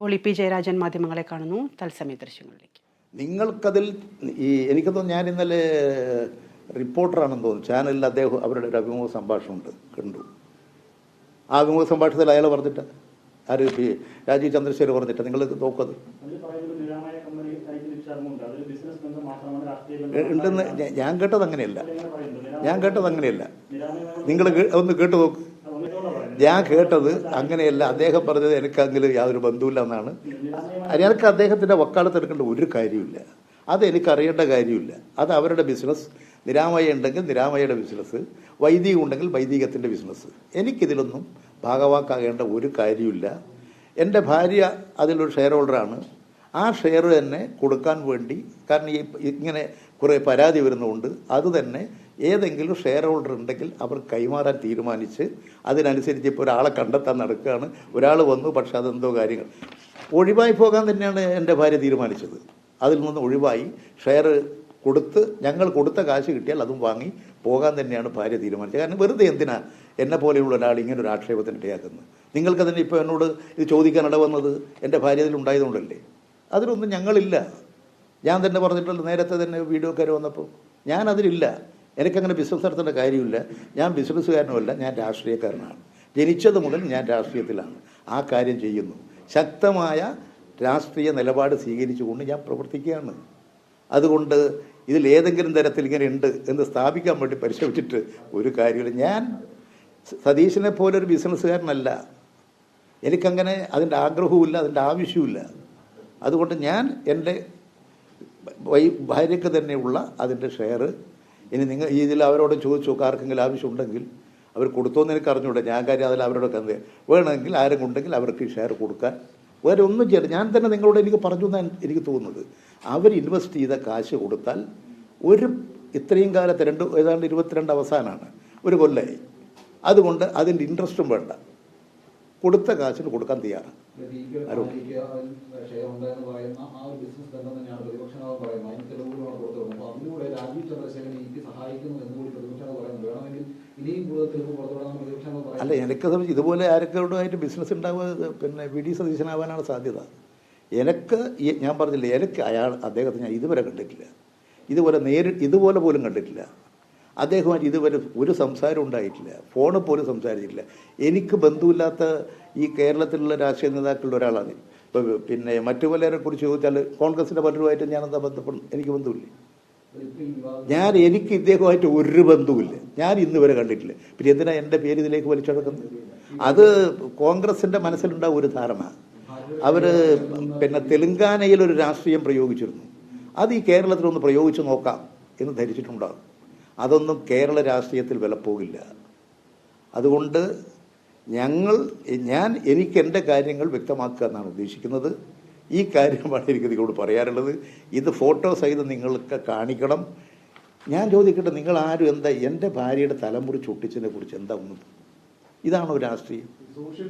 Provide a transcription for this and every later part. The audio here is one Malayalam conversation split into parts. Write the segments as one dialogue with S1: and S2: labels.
S1: ഇപ്പോൾ ഇ പി ജയരാജൻ മാധ്യമങ്ങളെ കാണുന്നു. തത്സമയ ദൃശ്യങ്ങളിലേക്ക്.
S2: നിങ്ങൾക്കതിൽ ഈ എനിക്ക് ഞാൻ ഇന്നലെ റിപ്പോർട്ടറാണെന്ന് തോന്നുന്നു. ചാനലിൽ അദ്ദേഹം അവരുടെ ഒരു അഭിമുഖ സംഭാഷണമുണ്ട് കണ്ടു. ആ അഭിമുഖ സംഭാഷണത്തിൽ അയാൾ പറഞ്ഞിട്ട് ആര് പി രാജീവ് ചന്ദ്രശേഖർ പറഞ്ഞിട്ട് നിങ്ങൾ നോക്കത്. ഉണ്ടെന്ന് ഞാൻ കേട്ടത് അങ്ങനെയല്ല ഞാൻ കേട്ടത് അങ്ങനെയല്ല നിങ്ങൾ ഒന്ന് കേട്ടു നോക്ക്. ഞാൻ കേട്ടത് അങ്ങനെയല്ല. അദ്ദേഹം പറഞ്ഞത് എനിക്കതിൽ യാതൊരു ബന്ധവുമില്ല എന്നാണ്. എനിക്ക് അദ്ദേഹത്തിന്റെ വക്കാലത്ത് എടുക്കേണ്ട ഒരു കാര്യമില്ല അത് എനിക്ക് അറിയേണ്ട കാര്യമില്ല അത് അവരുടെ ബിസിനസ്. നിരാമയ ഉണ്ടെങ്കിൽ നിരാമയയുടെ ബിസിനസ്. വൈദികം ഉണ്ടെങ്കിൽ വൈദികത്തിന്റെ ബിസിനസ്. എനിക്കിതിലൊന്നും ഭാഗവാക്കാകേണ്ട ഒരു കാര്യമില്ല എന്റെ ഭാര്യ അതിലൊരു ഷെയർ ഹോൾഡറാണ് ആ ഷെയർ തന്നെ കൊടുക്കാൻ വേണ്ടി കാരണം ഈ ഇങ്ങനെ കുറേ പരാതി വരുന്നതുകൊണ്ട് അത് തന്നെ ഏതെങ്കിലും ഷെയർ ഹോൾഡർ ഉണ്ടെങ്കിൽ അവർ കൈമാറാൻ തീരുമാനിച്ച് അതിനനുസരിച്ച് ഇപ്പോൾ ഒരാളെ കണ്ടെത്താൻ നടക്കുകയാണ്. ഒരാൾ വന്നു പക്ഷെ അതെന്തോ കാര്യങ്ങൾ. ഒഴിവായി പോകാൻ തന്നെയാണ് എന്റെ ഭാര്യ തീരുമാനിച്ചത്. അതിൽ നിന്ന് ഒഴിവായി ഷെയർ കൊടുത്ത് ഞങ്ങൾ കൊടുത്ത കാശ് കിട്ടിയാൽ അതും വാങ്ങി പോകാൻ തന്നെയാണ് ഭാര്യ തീരുമാനിച്ചത്. കാരണം വെറുതെ എന്തിനാ എന്നെ പോലെയുള്ള ഒരാൾ ഇങ്ങനെ ഒരു ആക്ഷേപത്തിന് ഇടയാക്കുന്നത്? നിങ്ങൾക്ക് തന്നെ ഇപ്പോൾ എന്നോട് ഇത് ചോദിക്കാൻ ഇടവന്നത് എന്റെ ഭാര്യ ഇതിലുണ്ടായതുകൊണ്ടല്ലേ അതിലൊന്നും ഞങ്ങളില്ല. ഞാൻ തന്നെ പറഞ്ഞിട്ടുള്ള നേരത്തെ തന്നെ വീഡിയോക്കാർ വന്നപ്പോൾ ഞാൻ അതിലില്ല. എനിക്കങ്ങനെ ബിസിനസ് നടത്തേണ്ട കാര്യമില്ല. ഞാൻ ബിസിനസ്സുകാരനുമല്ല ഞാൻ രാഷ്ട്രീയക്കാരനാണ്. ജനിച്ചത് മുതൽ ഞാൻ രാഷ്ട്രീയത്തിലാണ്. ആ കാര്യം ചെയ്യുന്നു. ശക്തമായ രാഷ്ട്രീയ നിലപാട് സ്വീകരിച്ചുകൊണ്ട് ഞാൻ പ്രവർത്തിക്കുകയാണ്. അതുകൊണ്ട് ഇതിൽ ഏതെങ്കിലും തരത്തിൽ ഇങ്ങനെ ഉണ്ട് എന്ന് സ്ഥാപിക്കാൻ വേണ്ടി പരിശ്രമിച്ചിട്ട് ഒരു കാര്യമില്ല. ഞാൻ സതീശനെ പോലെ ഒരു ബിസിനസ്സുകാരനല്ല. എനിക്കങ്ങനെ അതിന്റെ ആഗ്രഹവുമില്ല അതിന്റെ ആവശ്യവുമില്ല. അതുകൊണ്ട് ഞാൻ എന്റെ ഭാര്യയ്ക്ക് തന്നെയുള്ള അതിന്റെ ഷെയർ ഇനി നിങ്ങൾ ഈ ഇതിൽ അവരോട് ചോദിച്ചു ആർക്കെങ്കിലും ആവശ്യമുണ്ടെങ്കിൽ അവർ കൊടുത്തോന്ന് എനിക്ക് അറിഞ്ഞൂടെ. ഞാൻ കാര്യം അതിൽ അവരോടൊക്കെ എന്ത് വേണമെങ്കിൽ ആരും ഉണ്ടെങ്കിൽ അവർക്ക് ഷെയർ കൊടുക്കാൻ. വേറെ ഒന്നും ചെയ്യരുത് ഞാൻ തന്നെ നിങ്ങളോട് എനിക്ക് പറഞ്ഞു എന്നാണ് എനിക്ക് തോന്നുന്നത്. അവർ ഇൻവെസ്റ്റ് ചെയ്ത കാശ് കൊടുത്താൽ ഒരു ഇത്രയും കാലത്ത് രണ്ട് ഏതാണ്ട് ഇരുപത്തിരണ്ട് അവസാനമാണ് ഒരു കൊല്ലമായി അതുകൊണ്ട് അതിന്റെ ഇൻട്രസ്റ്റും വേണ്ട. കൊടുത്ത കാശിന് കൊടുക്കാൻ തയ്യാറാണ്.
S3: പറയുന്ന ആ ഒരു ബിസിനസ് ബന്ധം തന്നെയാണ് പ്രതിപക്ഷ നേതാവ് പറയുന്നത്. അതിന് തെളിവുകളാണ് പുറത്തു വരുന്നത് അപ്പോൾ അതിലൂടെ രാജീവ് ചന്ദ്രശേഖരൻ ഇ പി സഹായിക്കുന്നു എന്നുകൂടി പ്രതിപക്ഷ നേതാവ് പറയുന്നത് വേണമെങ്കിൽ ഇനിയും കൂടുതൽ തെളിവ് പുറത്തുവിടാൻ പ്രതിപക്ഷ നേതാവ്
S2: അല്ല എനിക്ക് ഇതുപോലെ ആരൊക്കെയോടുമായിട്ട് ബിസിനസ് ഉണ്ടാവുക പിന്നെ വി ഡി സതീശനാവാനാണ് സാധ്യത. എനിക്ക് ഞാൻ പറഞ്ഞില്ലേ എനിക്ക് അയാൾ അദ്ദേഹത്തെ ഞാൻ ഇതുവരെ കണ്ടിട്ടില്ല. ഇതുപോലെ നേരി ഇതുപോലെ പോലും കണ്ടിട്ടില്ല. അദ്ദേഹമായിട്ട് ഇതുവരെ ഒരു സംസാരം ഉണ്ടായിട്ടില്ല. ഫോണിൽ പോലും സംസാരിച്ചിട്ടില്ല. എനിക്ക് ബന്ധമില്ലാത്ത ഈ കേരളത്തിലുള്ള രാഷ്ട്രീയ നേതാക്കളുടെ ഒരാളാണ്. ഇപ്പോൾ പിന്നെ മറ്റു പലരെ കുറിച്ച് ചോദിച്ചാൽ കോൺഗ്രസിന്റെ പലരുമായിട്ട് ഞാനെന്താ ബന്ധപ്പെടും എനിക്ക് ബന്ധമില്ല. ഞാൻ എനിക്ക് ഇദ്ദേഹമായിട്ട് ഒരു ബന്ധവുമില്ല. ഞാൻ ഇന്ന് വരെ കണ്ടിട്ടില്ല. പിന്നെ എന്തിനാ എന്റെ പേര് ഇതിലേക്ക് വലിച്ചെടുക്കുന്നത് അത് കോൺഗ്രസിന്റെ മനസ്സിലുണ്ടാവും ഒരു ധാരണ. അവർ പിന്നെ തെലുങ്കാനയിൽ ഒരു രാഷ്ട്രീയം പ്രയോഗിച്ചിരുന്നു. അത് ഈ കേരളത്തിലൊന്ന് പ്രയോഗിച്ച് നോക്കാം എന്ന് ധരിച്ചിട്ടുണ്ടാകും. അതൊന്നും കേരള രാഷ്ട്രീയത്തിൽ വിലപ്പോകില്ല. അതുകൊണ്ട് ഞങ്ങൾ ഞാൻ എനിക്ക് എന്റെ കാര്യങ്ങൾ വ്യക്തമാക്കുക എന്നാണ് ഉദ്ദേശിക്കുന്നത്. ഈ കാര്യമാണ് എനിക്ക് നിങ്ങളോട് പറയാനുള്ളത്. ഇത് ഫോട്ടോ സഹിതം നിങ്ങൾക്ക് കാണിക്കണം. ഞാൻ ചോദിക്കട്ടെ നിങ്ങൾ ആരും എന്താ എന്റെ ഭാര്യയുടെ തലമുറി ചൊട്ടിച്ചതിനെ കുറിച്ച് എന്താ ഒന്നും? ഇതാണോ രാഷ്ട്രീയം?
S4: സോഷ്യൽ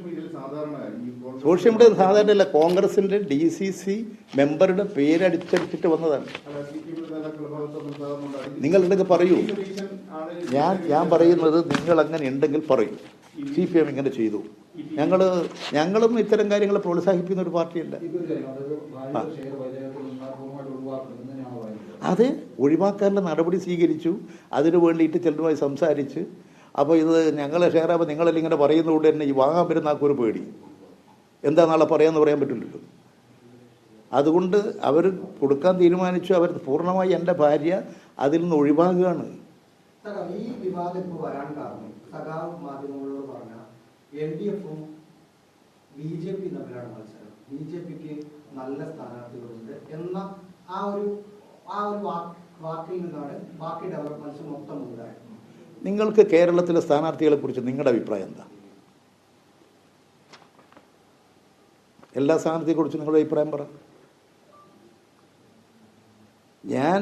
S2: മീഡിയ സാധാരണ അല്ല കോൺഗ്രസിന്റെ ഡി സി സി മെമ്പറുടെ പേരടിച്ചടിച്ചിട്ട് വന്നതാണ്. നിങ്ങൾ എന്തൊക്കെ പറയൂ. ഞാൻ ഞാൻ പറയുന്നത് നിങ്ങൾ അങ്ങനെ ഉണ്ടെങ്കിൽ പറയൂ. സി പി എം ഇങ്ങനെ ചെയ്തു. ഞങ്ങൾ ഞങ്ങളും ഇത്തരം കാര്യങ്ങൾ പ്രോത്സാഹിപ്പിക്കുന്ന ഒരു പാർട്ടിയല്ല. അത് ഒഴിവാക്കാനുള്ള നടപടി സ്വീകരിച്ചു. അതിനു വേണ്ടിയിട്ട് ചിലരുമായി സംസാരിച്ച്. അപ്പോൾ ഇത് ഞങ്ങളെ ഷെയർ ആകുമ്പോൾ നിങ്ങളെല്ലാം ഇങ്ങനെ പറയുന്നതുകൊണ്ട് തന്നെ ഈ വാങ്ങാൻ വരുന്ന ആൾക്കൊരു പേടി. എന്താ നാളെ പറയാമെന്ന് പറയാൻ പറ്റില്ലല്ലോ. അതുകൊണ്ട് അവർ കൊടുക്കാൻ തീരുമാനിച്ചു. അവർ പൂർണമായി എന്റെ ഭാര്യ അതിൽ നിന്ന് ഒഴിവാകുകയാണ്.
S5: സഖാവ്, ഈ വിവാദം ഇപ്പോൾ വരാൻ കാരണം സഖാവ് മാധ്യമങ്ങളോട് പറഞ്ഞ എൽ ഡി എഫും ബി ജെ പി തമ്മിലാണ് മത്സരം. ബി ജെ പിക്ക് നല്ല സ്ഥാനാർത്ഥികളുണ്ട് എന്ന ആ ഒരു ആ ഒരു വാക്ക് വാക്കിൽ നിന്നാണ് ബാക്കി ഡെവലപ്മെന്റ്സ് മൊത്തം ഉണ്ടായത്.
S2: നിങ്ങൾക്ക് കേരളത്തിലെ സ്ഥാനാർത്ഥികളെ കുറിച്ച് നിങ്ങളുടെ അഭിപ്രായം എന്താ? എല്ലാ സ്ഥാനാർത്ഥിയെ കുറിച്ച് നിങ്ങളുടെ അഭിപ്രായം പറ. ഞാൻ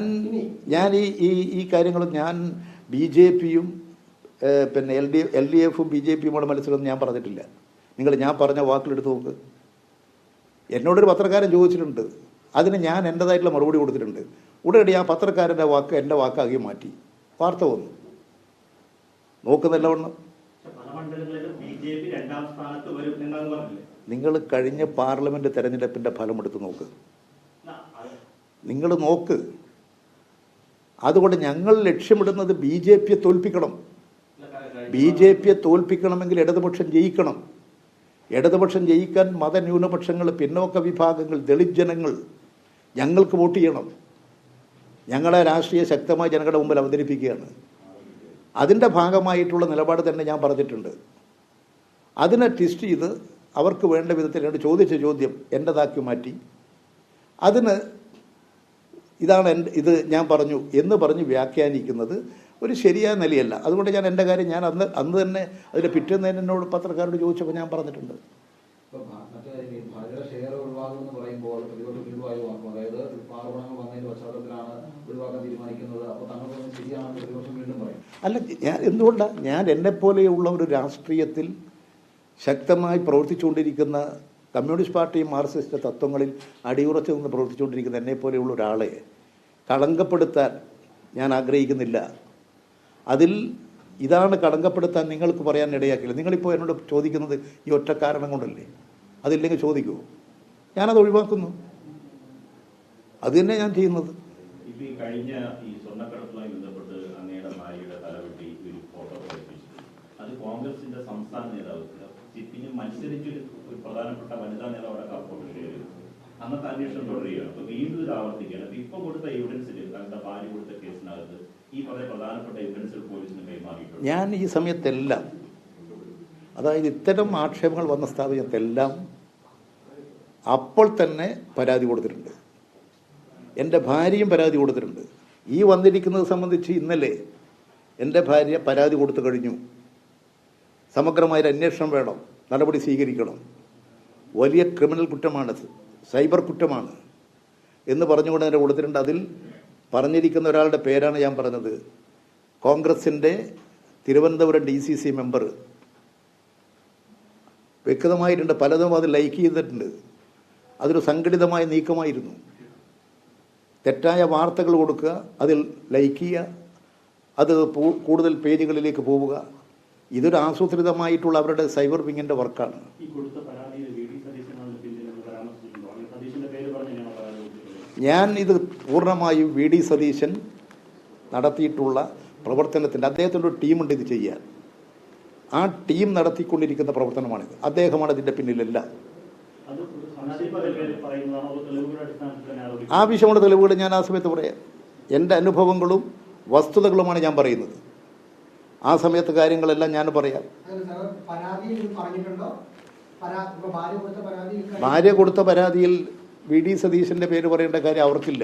S2: ഞാൻ ഈ ഈ ഈ കാര്യങ്ങൾ ഞാൻ ബി ജെ പിയും പിന്നെ എൽ ഡി എൽ ഡി എഫും ബി ജെ പിയും കൂടെ മത്സരമൊന്നും ഞാൻ പറഞ്ഞിട്ടില്ല. നിങ്ങൾ ഞാൻ പറഞ്ഞ വാക്കിലെടുത്ത് നോക്ക്. എന്നോടൊരു പത്രക്കാരൻ ചോദിച്ചിട്ടുണ്ട്. അതിന് ഞാൻ എന്റെതായിട്ടുള്ള മറുപടി കൊടുത്തിട്ടുണ്ട്. ഉടനടി ആ പത്രക്കാരന്റെ വാക്ക് എന്റെ വാക്കാക്കി മാറ്റി. വാർത്ത വന്നു. നോക്കുന്നല്ലവണ്ണം
S6: ഒന്ന്
S2: നിങ്ങൾ കഴിഞ്ഞ പാർലമെന്റ് തെരഞ്ഞെടുപ്പിന്റെ ഫലം എടുത്ത് നോക്ക് നിങ്ങൾ നോക്ക്. അതുകൊണ്ട് ഞങ്ങൾ ലക്ഷ്യമിടുന്നത് ബി ജെ പിയെ തോൽപ്പിക്കണം. ബി ജെ പിയെ തോൽപ്പിക്കണമെങ്കിൽ ഇടതുപക്ഷം ജയിക്കണം. ഇടതുപക്ഷം ജയിക്കാൻ മതന്യൂനപക്ഷങ്ങൾ പിന്നോക്ക വിഭാഗങ്ങൾ ദളിത് ജനങ്ങൾ ഞങ്ങൾക്ക് വോട്ട് ചെയ്യണം. ഞങ്ങളെ രാഷ്ട്രീയ ശക്തമായി ജനങ്ങളുടെ മുമ്പിൽ അവതരിപ്പിക്കുകയാണ്. അതിന്റെ ഭാഗമായിട്ടുള്ള നിലപാട് തന്നെ ഞാൻ പറഞ്ഞിട്ടുണ്ട്. അതിനെ ട്വിസ്റ്റ് ചെയ്ത് അവർക്ക് വേണ്ട വിധത്തിൽ ചോദിച്ച ചോദ്യം എന്റെതാക്കി മാറ്റി. അതിന് ഇതാണ് എന്റെ ഇത് ഞാൻ പറഞ്ഞു എന്ന് പറഞ്ഞ് വ്യാഖ്യാനിക്കുന്നത് ഒരു ശരിയായ നിലയല്ല. അതുകൊണ്ട് ഞാൻ എന്റെ കാര്യം ഞാൻ അന്ന് അന്ന് തന്നെ അതിന്റെ പിറ്റേന്ന് തന്നെ എന്നോട് പത്രക്കാരോട് ചോദിച്ചപ്പോൾ ഞാൻ പറഞ്ഞിട്ടുണ്ട്. അല്ല ഞാൻ എന്തുകൊണ്ടാണ് ഞാൻ എന്നെപ്പോലെയുള്ള ഒരു രാഷ്ട്രീയത്തിൽ ശക്തമായി പ്രവർത്തിച്ചുകൊണ്ടിരിക്കുന്ന കമ്മ്യൂണിസ്റ്റ് പാർട്ടിയും മാർക്സിസ്റ്റ് തത്വങ്ങളിൽ അടിയുറച്ചു നിന്ന് പ്രവർത്തിച്ചുകൊണ്ടിരിക്കുന്ന എന്നെപ്പോലെയുള്ള ഒരാളെ കളങ്കപ്പെടുത്താൻ ഞാൻ ആഗ്രഹിക്കുന്നില്ല. അതിൽ ഇതാണ് കളങ്കപ്പെടുത്താൻ നിങ്ങൾക്ക് പറയാൻ ഇടയാക്കില്ല. നിങ്ങളിപ്പോൾ എന്നോട് ചോദിക്കുന്നത് ഈ ഒറ്റ കാരണം കൊണ്ടല്ലേ? അതില്ലെങ്കിൽ ചോദിക്കുമോ ഞാനത് ഒഴിവാക്കുന്നു. അത് തന്നെ ഞാൻ ചെയ്യുന്നത്.
S7: കഴിഞ്ഞ ഈ സ്വർണക്കടത്തുമായി ബന്ധപ്പെട്ട് അങ്ങയുടെ ഭാര്യയുടെ തലവെട്ടി ഒരു ഫോട്ടോ പ്രചരിപ്പിച്ചു അത് കോൺഗ്രസിന്റെ സംസ്ഥാന നേതാവ് സിപ്പിന് മത്സരിച്ചൊരു ഒരു പ്രധാനപ്പെട്ട വനിതാ നേതാവ് അവിടെ ഫോട്ടോ ഷെയർ അന്നത്തെ അന്വേഷണം തുടരുകയാണ്. അപ്പൊ വീണ്ടും ഇത് ആവർത്തിക്കുകയാണ്. അപ്പൊ ഇപ്പൊ കൊടുത്ത എവിഡൻസിൽ തങ്ങളുടെ ഭാര്യ കൊടുത്ത കേസിനകത്ത് ഈ പറഞ്ഞ പ്രധാനപ്പെട്ട എവിഡൻസിൽ പോലീസിന് കൈമാറിയിട്ടുണ്ട്?
S2: ഞാൻ ഈ സമയത്തെല്ലാം അതായത് ഇത്തരം ആക്ഷേപങ്ങൾ വന്ന സ്ഥാപനത്തെല്ലാം അപ്പോൾ തന്നെ പരാതി കൊടുത്തിട്ടുണ്ട്. എന്റെ ഭാര്യയും പരാതി കൊടുത്തിട്ടുണ്ട്. ഈ വന്നിരിക്കുന്നത് സംബന്ധിച്ച് ഇന്നലെ എന്റെ ഭാര്യ പരാതി കൊടുത്തു കഴിഞ്ഞു. സമഗ്രമായൊരു അന്വേഷണം വേണം. നടപടി സ്വീകരിക്കണം. വലിയ ക്രിമിനൽ കുറ്റമാണത് സൈബർ കുറ്റമാണ്. എന്ന് പറഞ്ഞുകൊണ്ട് അതിനെ കൊടുത്തിട്ടുണ്ട് അതിൽ പറഞ്ഞിരിക്കുന്ന ഒരാളുടെ പേരാണ് ഞാൻ പറഞ്ഞത്. കോൺഗ്രസിന്റെ Thiruvananthapuram D C C member. വ്യക്തമായിട്ടുണ്ട് പലതും അത് ലൈക്ക് ചെയ്തിട്ടുണ്ട്. അതൊരു സംഘടിതമായ നീക്കമായിരുന്നു. തെറ്റായ വാർത്തകൾ കൊടുക്കുക അതിൽ ലൈക്ക് ചെയ്യുക അത് കൂടുതൽ പേജുകളിലേക്ക് പോവുക. ഇതൊരു ആസൂത്രിതമായിട്ടുള്ള അവരുടെ സൈബർ വിങ്ങിന്റെ വർക്കാണ്.
S6: ഞാൻ
S2: ഇത് പൂർണമായും വി ഡി സതീശൻ നടത്തിയിട്ടുള്ള പ്രവർത്തനത്തിന്റെ അദ്ദേഹത്തിന്റെ ഒരു ടീമുണ്ട് ഇത് ചെയ്യാൻ. ആ ടീം നടത്തിക്കൊണ്ടിരിക്കുന്ന പ്രവർത്തനമാണിത്. അദ്ദേഹമാണ് ഇതിന്റെ പിന്നിലല്ല. ആവശ്യമുള്ള തെളിവുകൾ ഞാൻ ആ സമയത്ത് പറയാം. എന്റെ അനുഭവങ്ങളും വസ്തുതകളുമാണ് ഞാൻ പറയുന്നത്. ആ സമയത്ത് കാര്യങ്ങളെല്ലാം ഞാൻ പറയാം.
S5: ഭാര്യ കൊടുത്ത പരാതിയിൽ
S2: ഭാര്യ കൊടുത്ത പരാതിയിൽ വി ഡി സതീശന്റെ പേര് പറയേണ്ട കാര്യം അവർക്കില്ല.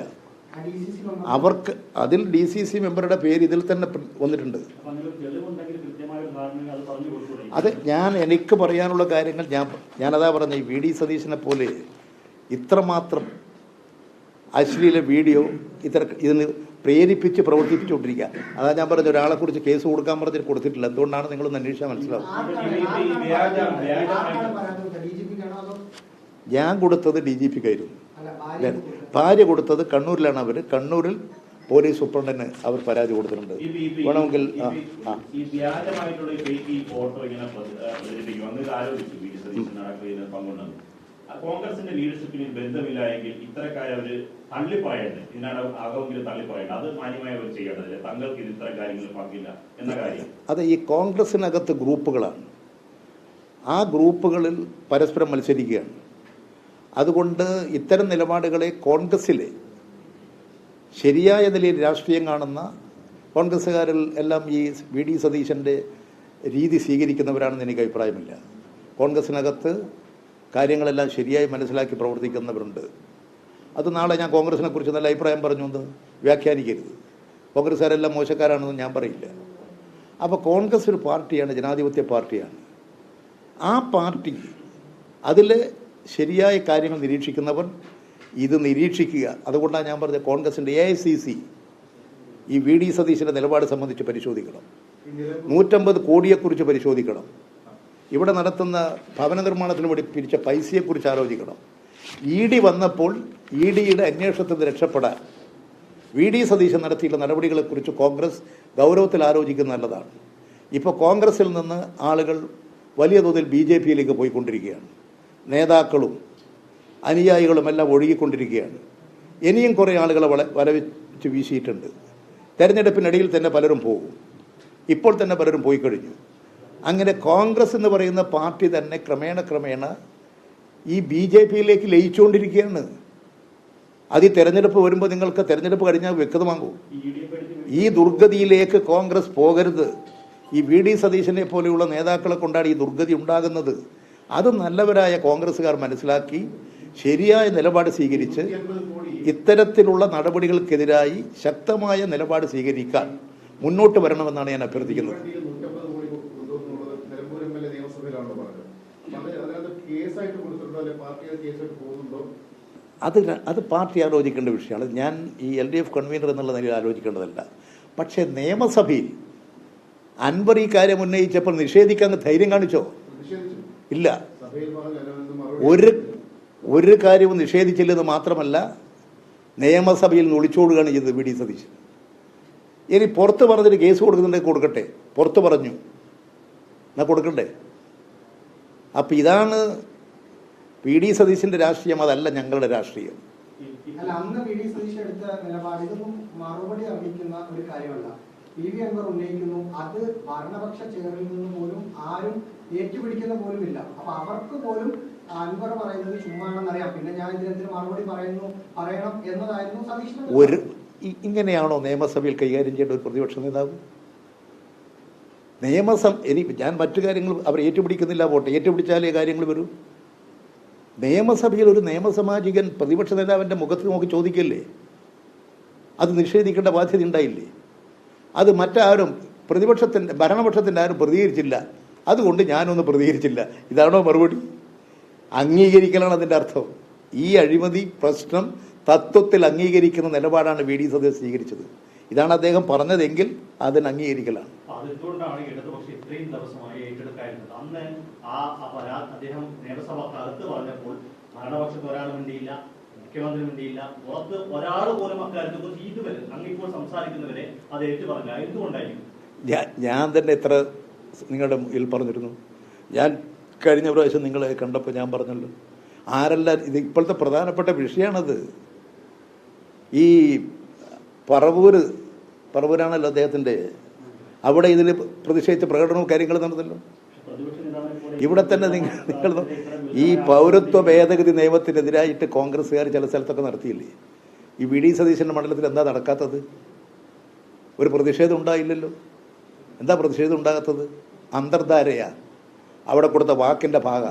S2: അവർക്ക് അതിൽ ഡി സി സി മെമ്പറുടെ പേര് ഇതിൽ തന്നെ വന്നിട്ടുണ്ട്.
S6: അത് പറഞ്ഞു കൊടുക്കൂടെ
S2: അത് ഞാൻ എനിക്ക് പറയാനുള്ള കാര്യങ്ങൾ ഞാൻ ഞാനതാ പറഞ്ഞ വി ഡി സതീശനെ പോലെ ഇത്രമാത്രം അശ്ലീല വീഡിയോ ഇത്ര ഇതിന് പ്രേരിപ്പിച്ച് പ്രവർത്തിപ്പിച്ചുകൊണ്ടിരിക്കുക. അതാ ഞാൻ പറഞ്ഞു ഒരാളെ കുറിച്ച് കേസ് കൊടുക്കാൻ പറഞ്ഞിട്ട് കൊടുത്തിട്ടില്ല. എന്തുകൊണ്ടാണ് നിങ്ങളൊന്ന് അന്വേഷിച്ചാൽ മനസ്സിലാവും. ഞാൻ കൊടുത്തത് ഡി ജി പിക്കായിരുന്നു.
S5: അല്ല ഭാര്യ
S2: കൊടുത്തത്. കണ്ണൂരിലാണ് അവർ കണ്ണൂരിൽ പോലീസ് സൂപ്രണ്ടിന് അവർ പരാതി കൊടുത്തിട്ടുണ്ട്. വേണമെങ്കിൽ
S7: ഈ- കോൺഗ്രസിന്റെ ലീഡർഷിപ്പിന് ബന്ധമില്ല എങ്കിൽ ഇത്തരക്കാരെ അവർ തള്ളി ഇന്നാണ് ഇതിനാണ് അകമെങ്കിലും തള്ളി അത് മാന്യമായി അവർ ചെയ്യേണ്ടതില്ല തങ്ങൾക്ക് ഇത് ഇത്തരം കാര്യങ്ങൾ പങ്കില്ല എന്ന കാര്യം.
S2: അത് ഈ കോൺഗ്രസിനകത്ത് ഗ്രൂപ്പുകളാണ്. ആ ഗ്രൂപ്പുകളിൽ പരസ്പരം മത്സരിക്കുകയാണ്. അതുകൊണ്ട് ഇത്തരം നിലപാടുകളെ കോൺഗ്രസ്സിലെ ശരിയായ നിലയിൽ രാഷ്ട്രീയം കാണുന്ന കോൺഗ്രസ്സുകാരിൽ എല്ലാം ഈ വി ഡി സതീശന്റെ രീതി സ്വീകരിക്കുന്നവരാണെന്ന് എനിക്ക് അഭിപ്രായമില്ല. കോൺഗ്രസ്സിനകത്ത് കാര്യങ്ങളെല്ലാം ശരിയായി മനസ്സിലാക്കി പ്രവർത്തിക്കുന്നവരുണ്ട്. അത് നാളെ ഞാൻ കോൺഗ്രസിനെ കുറിച്ച് നല്ല അഭിപ്രായം പറഞ്ഞു എന്ന് വ്യാഖ്യാനിക്കരുത്. കോൺഗ്രസ്സുകാരെല്ലാം മോശക്കാരാണെന്ന് ഞാൻ പറയില്ല. അപ്പോൾ കോൺഗ്രസ് ഒരു പാർട്ടിയാണ് ജനാധിപത്യ പാർട്ടിയാണ്. ആ പാർട്ടി അതിൽ ശരിയായ കാര്യങ്ങൾ നിരീക്ഷിക്കുന്നവർ ഇത് നിരീക്ഷിക്കുക. അതുകൊണ്ടാണ് ഞാൻ പറഞ്ഞത് കോൺഗ്രസിന്റെ എ ഐ സി സി ഈ വി ഡി സതീശിന്റെ നിലപാട് സംബന്ധിച്ച് പരിശോധിക്കണം. നൂറ്റമ്പത് കോടിയെക്കുറിച്ച് പരിശോധിക്കണം. ഇവിടെ നടത്തുന്ന ഭവന നിർമ്മാണത്തിന് വേണ്ടി പിരിച്ച പൈസയെക്കുറിച്ച് ആലോചിക്കണം. ഇ ഡി വന്നപ്പോൾ ഇ ഡിയുടെ അന്വേഷണത്തിൽ നിന്ന് രക്ഷപ്പെടാൻ വി ഡി സതീശൻ നടത്തിയിട്ടുള്ള നടപടികളെക്കുറിച്ച് കോൺഗ്രസ് ഗൗരവത്തിൽ ആലോചിക്കുന്ന നല്ലതാണ്. ഇപ്പോൾ കോൺഗ്രസിൽ നിന്ന് ആളുകൾ വലിയ തോതിൽ ബി ജെ പിയിലേക്ക് പോയിക്കൊണ്ടിരിക്കുകയാണ്. നേതാക്കളും അനുയായികളും എല്ലാം ഒഴുകിക്കൊണ്ടിരിക്കുകയാണ്. ഇനിയും കുറേ ആളുകളെ വള വലവെച്ച് വീശിയിട്ടുണ്ട്. തെരഞ്ഞെടുപ്പിനിടയിൽ തന്നെ പലരും പോകും. ഇപ്പോൾ തന്നെ പലരും പോയി കഴിഞ്ഞു അങ്ങനെ കോൺഗ്രസ് എന്ന് പറയുന്ന പാർട്ടി തന്നെ ക്രമേണ ക്രമേണ ഈ ബി ജെ പിയിലേക്ക് ലയിച്ചുകൊണ്ടിരിക്കുകയാണ്. അത് ഈ തെരഞ്ഞെടുപ്പ് വരുമ്പോൾ നിങ്ങൾക്ക് തെരഞ്ഞെടുപ്പ് കഴിഞ്ഞാൽ വ്യക്തമാകും
S6: ഈ
S2: ദുർഗതിയിലേക്ക് കോൺഗ്രസ് പോകരുത്. ഈ വി ഡി സതീശനെ പോലെയുള്ള നേതാക്കളെ കൊണ്ടാണ് ഈ ദുർഗതി ഉണ്ടാകുന്നത്. അത് നല്ലവരായ കോൺഗ്രസ്സുകാർ മനസ്സിലാക്കി ശരിയായ നിലപാട് സ്വീകരിച്ച് ഇത്തരത്തിലുള്ള നടപടികൾക്കെതിരായി ശക്തമായ നിലപാട് സ്വീകരിക്കാൻ മുന്നോട്ട് വരണമെന്നാണ് ഞാൻ അഭ്യർത്ഥിക്കുന്നത്
S4: വണ്ടിയിൽ നൂറ്റമ്പത് കോടി കൊടുത്തു എന്നുള്ളത് നിലമ്പൂർ എം അത് അതിനകത്ത് കേസായിട്ട് കൊടുത്തിട്ടുണ്ടോ? അല്ലെ പാർട്ടിയുടെ കേസായിട്ട് പോകുന്നുണ്ടോ?
S2: അത് അത് പാർട്ടി ആലോചിക്കേണ്ട വിഷയമാണ്. ഞാൻ ഈ എൽ ഡി എഫ് കൺവീനർ എന്നുള്ള നിലയിൽ ആലോചിക്കേണ്ടതല്ല. പക്ഷേ നിയമസഭയിൽ അൻവർ ഈ കാര്യം ഉന്നയിച്ചപ്പോൾ നിഷേധിക്കാൻ ധൈര്യം കാണിച്ചോ? ഇല്ല. ഒരു ഒരു കാര്യവും നിഷേധിച്ചില്ലെന്ന് മാത്രമല്ല നിയമസഭയിൽ നിന്ന് ഒളിച്ചോടുകയാണ് ചെയ്തത് വി ഡി സതീശൻ. ഇനി പുറത്ത് പറഞ്ഞിട്ട് കേസ് കൊടുക്കുന്നുണ്ടെങ്കിൽ കൊടുക്കട്ടെ. പുറത്ത് പറഞ്ഞു. എന്നാൽ കൊടുക്കണ്ടേ? അപ്പം ഇതാണ് പി ഡി സതീശന്റെ രാഷ്ട്രീയം അതല്ല ഞങ്ങളുടെ രാഷ്ട്രീയം.
S5: അന്ന് ഡി എടുത്ത നിലപാട് ഇതൊന്നും മറുപടി അറിയിക്കുന്ന ഒരു കാര്യമല്ല. പി വി അൻവർ ഉന്നയിക്കുന്നു അത് ഭരണപക്ഷ ചെയറിൽ നിന്ന് പോലും ആരും ഏറ്റുപിടിക്കുന്ന പോലുമില്ല. ഇല്ല അപ്പൊ അവർക്ക് പോലും അൻവർ പറയുന്നത് ചുമ്മാണെന്നറിയാം പിന്നെ ഞാൻ ഇതിനെതിരെ മറുപടി പറയുന്നു പറയണം എന്നതായിരുന്നു
S2: ഒരു ഇങ്ങനെയാണോ നിയമസഭയിൽ കൈകാര്യം ചെയ്യേണ്ട ഒരു പ്രതിപക്ഷ നേതാവ്? നിയമസം ഇനി ഞാൻ മറ്റു കാര്യങ്ങൾ അവർ ഏറ്റുപിടിക്കുന്നില്ല പോട്ടെ ഏറ്റുപിടിച്ചാലേ കാര്യങ്ങൾ വരൂ. നിയമസഭയിൽ ഒരു നിയമസാമാജികൻ പ്രതിപക്ഷ നേതാവിന്റെ മുഖത്ത് നോക്കി ചോദിക്കല്ലേ? അത് നിഷേധിക്കേണ്ട ബാധ്യത ഉണ്ടായില്ലേ? അത് മറ്റാരും പ്രതിപക്ഷത്തിന്റെ ഭരണപക്ഷത്തിന്റെ ആരും പ്രതികരിച്ചില്ല. അതുകൊണ്ട് ഞാനൊന്നും പ്രതികരിച്ചില്ല. ഇതാണോ മറുപടി? അംഗീകരിക്കലാണ് അതിന്റെ അർത്ഥം. ഈ അഴിമതി പ്രശ്നം തത്വത്തിൽ അംഗീകരിക്കുന്ന നിലപാടാണ് വി ഡി സതീശ് സ്വീകരിച്ചത്. ഇതാണ് അദ്ദേഹം പറഞ്ഞതെങ്കിൽ അതിന് അംഗീകരിക്കലാണ്.
S6: അതെന്തുകൊണ്ടാണ് ഇടതുപക്ഷം ഇത്രയും ദിവസമായി ഏറ്റെടുക്കായിരുന്നത്. അന്ന് ആ പരാ- അദ്ദേഹം നിയമസഭ കറുത്ത് പറഞ്ഞപ്പോൾ ഭരണപക്ഷത്ത് ഒരാൾ മിണ്ടിയില്ല മുഖ്യമന്ത്രി മിണ്ടിയില്ല പുറത്ത് ഒരാൾ പോലും അക്കാര്യത്തെ കുറിച്ച് ഇതുവരെ അങ്ങിപ്പോൾ സംസാരിക്കുന്നവരെ അത് ഏറ്റു പറഞ്ഞില്ല എന്തുകൊണ്ടായിരിക്കും
S2: ഞാൻ തന്നെ എത്ര നിങ്ങളുടെ മുന്നിൽ പറഞ്ഞിരുന്നു. ഞാൻ കഴിഞ്ഞ പ്രാവശ്യം നിങ്ങളെ കണ്ടപ്പോൾ ഞാൻ പറഞ്ഞല്ലോ ആരെല്ലാം ഇത് ഇപ്പോഴത്തെ പ്രധാനപ്പെട്ട വിഷയമാണത് ഈ പറവൂര് പറവൂരാണല്ലോ അദ്ദേഹത്തിന്റെ അവിടെ ഇതിൽ പ്രതിഷേധിച്ച് പ്രകടനവും കാര്യങ്ങളും നടന്നല്ലോ. ഇവിടെ തന്നെ നിങ്ങൾ നിങ്ങൾ ഈ പൗരത്വ ഭേദഗതി നിയമത്തിനെതിരായിട്ട് കോൺഗ്രസ്സുകാർ ചില സ്ഥലത്തൊക്കെ നടത്തിയില്ലേ? ഈ വി ഡി സതീശന്റെ മണ്ഡലത്തിൽ എന്താ നടക്കാത്തത്? ഒരു പ്രതിഷേധം ഉണ്ടായില്ലല്ലോ. എന്താ പ്രതിഷേധം ഉണ്ടാകാത്തത്? അന്തർധാരയാ. അവിടെ കൊടുത്ത വാക്കിന്റെ ഭാഗ.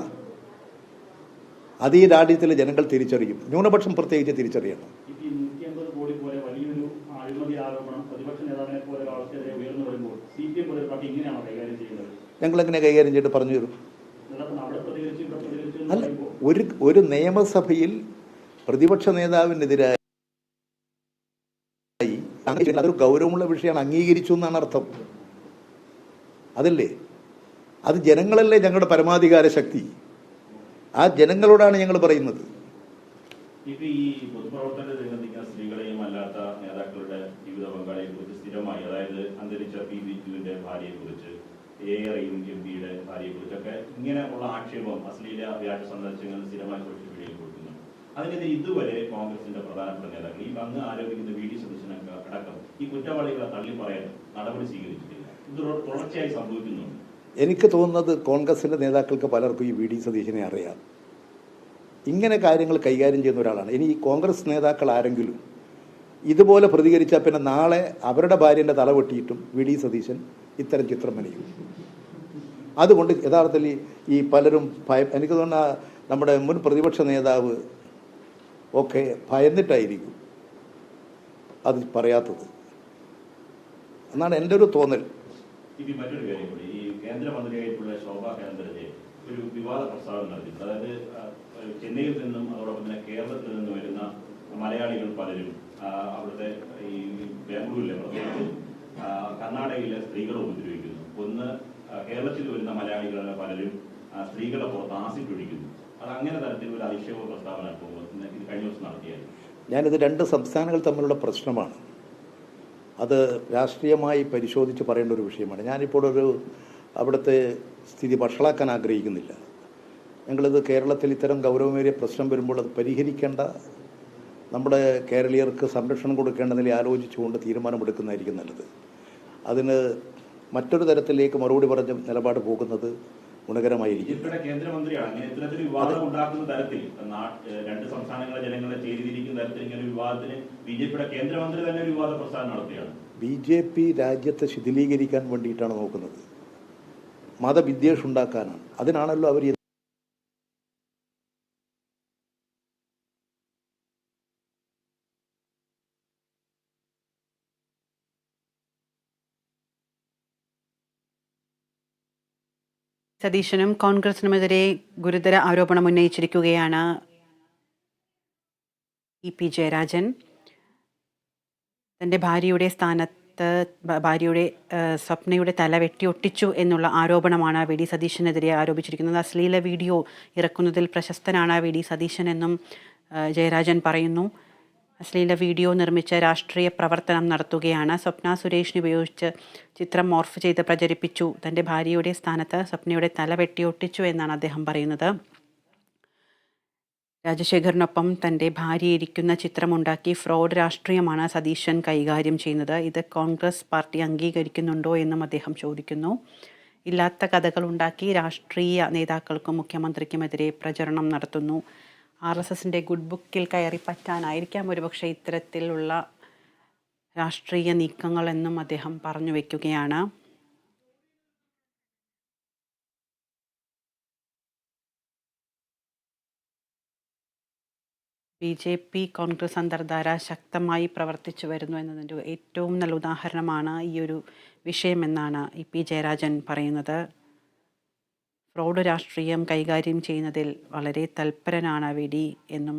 S2: അത് ഈ രാജ്യത്തിലെ ജനങ്ങൾ തിരിച്ചറിയും. ന്യൂനപക്ഷം പ്രത്യേകിച്ച് തിരിച്ചറിയണം
S6: ഈ നൂറ്റി അമ്പത് കോടി പോലെ വലിയൊരു അഴിമതി ആരോപണം പ്രതിപക്ഷ നേതാവിനെ പോലെ ഒരാൾക്കെതിരെ ഉയർന്നു വരുമ്പോൾ സി പി എം പോലെ ഒരു പാർട്ടി ഇങ്ങനെയാണോ കൈകാര്യം
S2: എങ്ങനെ കൈകാര്യം ചെയ്തിട്ട് പറഞ്ഞു തരും? അല്ല ഒരു ഒരു നിയമസഭയിൽ പ്രതിപക്ഷ നേതാവിനെതിരായി അതൊരു ഗൗരവമുള്ള വിഷയമാണ് അംഗീകരിച്ചു എന്നാണ് അർത്ഥം. അതല്ലേ? അത് ജനങ്ങളല്ലേ ഞങ്ങളുടെ പരമാധികാര ശക്തി. ആ ജനങ്ങളോടാണ് ഞങ്ങൾ പറയുന്നത്.
S7: ഈ പൊതുപ്രവർത്തന രംഗത്തിക്കുന്ന സ്ത്രീകളെയും അല്ലാത്ത നേതാക്കളുടെ ജീവിത പങ്കാളിയെ കുറിച്ച് സ്ഥിരമായി അതായത് അന്തരിച്ച പി ബിജുവിന്റെ ഭാര്യയെ കുറിച്ച് എ അറിയും എം പിയുടെ ഭാര്യയെ കുറിച്ചൊക്കെ ഇങ്ങനെ ഉള്ള ആക്ഷേപം അശ്ലീല വ്യാജ സന്ദർശനങ്ങൾ സ്ഥിരമായി സോഷ്യൽ മീഡിയയിൽ കൊടുക്കുന്നു. അതിനെതിരെ ഇതുവരെ കോൺഗ്രസിന്റെ പ്രധാനപ്പെട്ട നേതാക്കൾ ഈ അങ്ങ് ആരോപിക്കുന്ന വി ഡി അടക്കം ഈ കുറ്റവാളികളെ തള്ളി പറയാൻ നടപടി സ്വീകരിച്ചിട്ടില്ല. ഇത് തുടർച്ചയായി സംഭവിക്കുന്നുണ്ട്.
S2: എനിക്ക് തോന്നുന്നത് കോൺഗ്രസിന്റെ നേതാക്കൾക്ക് പലർക്കും ഈ വി ഡി സതീശനെ അറിയാം. ഇങ്ങനെ കാര്യങ്ങൾ കൈകാര്യം ചെയ്യുന്ന ഒരാളാണ്. ഇനി ഈ കോൺഗ്രസ് നേതാക്കൾ ആരെങ്കിലും ഇതുപോലെ പ്രതികരിച്ചാൽ പിന്നെ നാളെ അവരുടെ ഭാര്യന്റെ തല വെട്ടിയിട്ടും വി ഡി സതീശൻ ഇത്തരം ചിത്രം വരയ്ക്കും. അതുകൊണ്ട് യഥാർത്ഥത്തിൽ ഈ- പലരും ഭയ എനിക്ക് തോന്നുന്ന നമ്മുടെ മുൻ പ്രതിപക്ഷ നേതാവ് ഒക്കെ ഭയന്നിട്ടായിരിക്കും അത് പറയാത്തത്. എന്നാണ് എന്റെ ഒരു തോന്നൽ.
S7: ഇനി മറ്റൊരു കാര്യം കൂടി. ഈ കേന്ദ്രമന്ത്രിയായിട്ടുള്ള ശോഭാ കേന്ദ്രജെ ഒരു വിവാദ പ്രസ്താവന നടത്തി അതായത് ചെന്നൈയിൽ നിന്നും അതോടൊപ്പം തന്നെ കേരളത്തിൽ നിന്നും വരുന്ന മലയാളികൾ പലരും അവിടുത്തെ ഈ ബാംഗ്ലൂരിലെ കർണാടകയിലെ സ്ത്രീകളെ ഉപദ്രവിക്കുന്നു. ഒന്ന് കേരളത്തിൽ വരുന്ന മലയാളികളെ പലരും സ്ത്രീകളെ പുറത്ത് ആസിഡ് ഒഴിക്കുന്നു അത് അങ്ങനെ തരത്തിൽ ഒരു അധിക്ഷേപ പ്രസ്താവന ഇത് കഴിഞ്ഞ ദിവസം നടത്തിയായിരുന്നു.
S2: ഞാനിത് രണ്ട് സംസ്ഥാനങ്ങൾ തമ്മിലുള്ള പ്രശ്നമാണ്. അത് രാഷ്ട്രീയമായി പരിശോധിച്ച് പറയേണ്ട ഒരു വിഷയമാണ്. ഞാനിപ്പോൾ ഒരു അവിടുത്തെ സ്ഥിതി വഷളാക്കാൻ ആഗ്രഹിക്കുന്നില്ല. ഞങ്ങളിത് കേരളത്തിൽ ഇത്തരം ഗൗരവമേറിയ പ്രശ്നം വരുമ്പോൾ അത് പരിഹരിക്കേണ്ട നമ്മുടെ കേരളീയർക്ക് സംരക്ഷണം കൊടുക്കേണ്ട നില ആലോചിച്ചുകൊണ്ട് തീരുമാനമെടുക്കുന്നതായിരിക്കും നല്ലത്. അതിന് മറ്റൊരു തരത്തിലേക്ക് മറുപടി പറഞ്ഞ നിലപാട് പോകുന്നത് ഗുണകരമായിരിക്കും.
S7: കേന്ദ്രമന്ത്രിയാണ് അങ്ങനെ ഇത്തരത്തിൽ വിവാദം ഉണ്ടാക്കുന്ന തരത്തിൽ രണ്ട് സംസ്ഥാനങ്ങളെ ജനങ്ങളെ ചേരിതിരിക്കുന്ന തരത്തിൽ ഇങ്ങനെ ഒരു വിവാദത്തിന് ബി ജെ പിയുടെ കേന്ദ്രമന്ത്രി തന്നെ ഒരു വിവാദ നടത്തുകയാണ്.
S2: ബി ജെ പി രാജ്യത്തെ ശിഥിലീകരിക്കാൻ വേണ്ടിയിട്ടാണ് നോക്കുന്നത്. മതവിദ്വേഷം ഉണ്ടാക്കാനാണ് അതിനാണല്ലോ അവർ
S1: സതീശനും കോൺഗ്രസിനുമെതിരെ ഗുരുതര ആരോപണം ഉന്നയിച്ചിരിക്കുകയാണ് ഇ പി ജയരാജൻ. തന്റെ ഭാര്യയുടെ സ്ഥാനത്ത് ഭാര്യയുടെ സ്വപ്നയുടെ തല വെട്ടി ഒട്ടിച്ചു എന്നുള്ള ആരോപണമാണ് വി ഡി സതീശനെതിരെ ആരോപിച്ചിരിക്കുന്നത്. അശ്ലീല വീഡിയോ ഇറക്കുന്നതിൽ പ്രശസ്തനാണ് വി ഡി സതീശൻ എന്നും ജയരാജൻ പറയുന്നു. അശ്ലീല വീഡിയോ നിർമ്മിച്ച് രാഷ്ട്രീയ പ്രവർത്തനം നടത്തുകയാണ്. സ്വപ്ന സുരേഷിനെ ഉപയോഗിച്ച് ചിത്രം മോർഫ് ചെയ്ത് പ്രചരിപ്പിച്ചു. തന്റെ ഭാര്യയുടെ സ്ഥാനത്ത് സ്വപ്നയുടെ തല വെട്ടിയൊട്ടിച്ചു എന്നാണ് അദ്ദേഹം പറയുന്നത്. രാജശേഖറിനൊപ്പം തന്റെ ഭാര്യ ഇരിക്കുന്ന ചിത്രമുണ്ടാക്കി ഫ്രോഡ് രാഷ്ട്രീയമാണ് സതീശൻ കൈകാര്യം ചെയ്യുന്നത്. ഇത് കോൺഗ്രസ് പാർട്ടി അംഗീകരിക്കുന്നുണ്ടോ എന്നും അദ്ദേഹം ചോദിക്കുന്നു. ഇല്ലാത്ത കഥകൾ ഉണ്ടാക്കി രാഷ്ട്രീയ നേതാക്കൾക്കും മുഖ്യമന്ത്രിക്കുമെതിരെ പ്രചരണം നടത്തുന്നു. ആർ എസ് എസിന്റെ ഗുഡ് ബുക്കിൽ കയറി പറ്റാനായിരിക്കാം ഒരുപക്ഷെ ഇത്തരത്തിലുള്ള രാഷ്ട്രീയ നീക്കങ്ങളെന്നും അദ്ദേഹം പറഞ്ഞു വയ്ക്കുകയാണ് ബി ജെ പി കോൺഗ്രസ് അന്തർധാര ശക്തമായി പ്രവർത്തിച്ചു വരുന്നു എന്നതിന്റെ ഏറ്റവും നല്ല ഉദാഹരണമാണ് ഈ ഒരു വിഷയമെന്നാണ് ഇ പി ജയരാജൻ പറയുന്നത്. ഫ്രോഡ് രാഷ്ട്രീയം കൈകാര്യം ചെയ്യുന്നതിൽ വളരെ തൽപരനാണ് വി ഡി എന്നും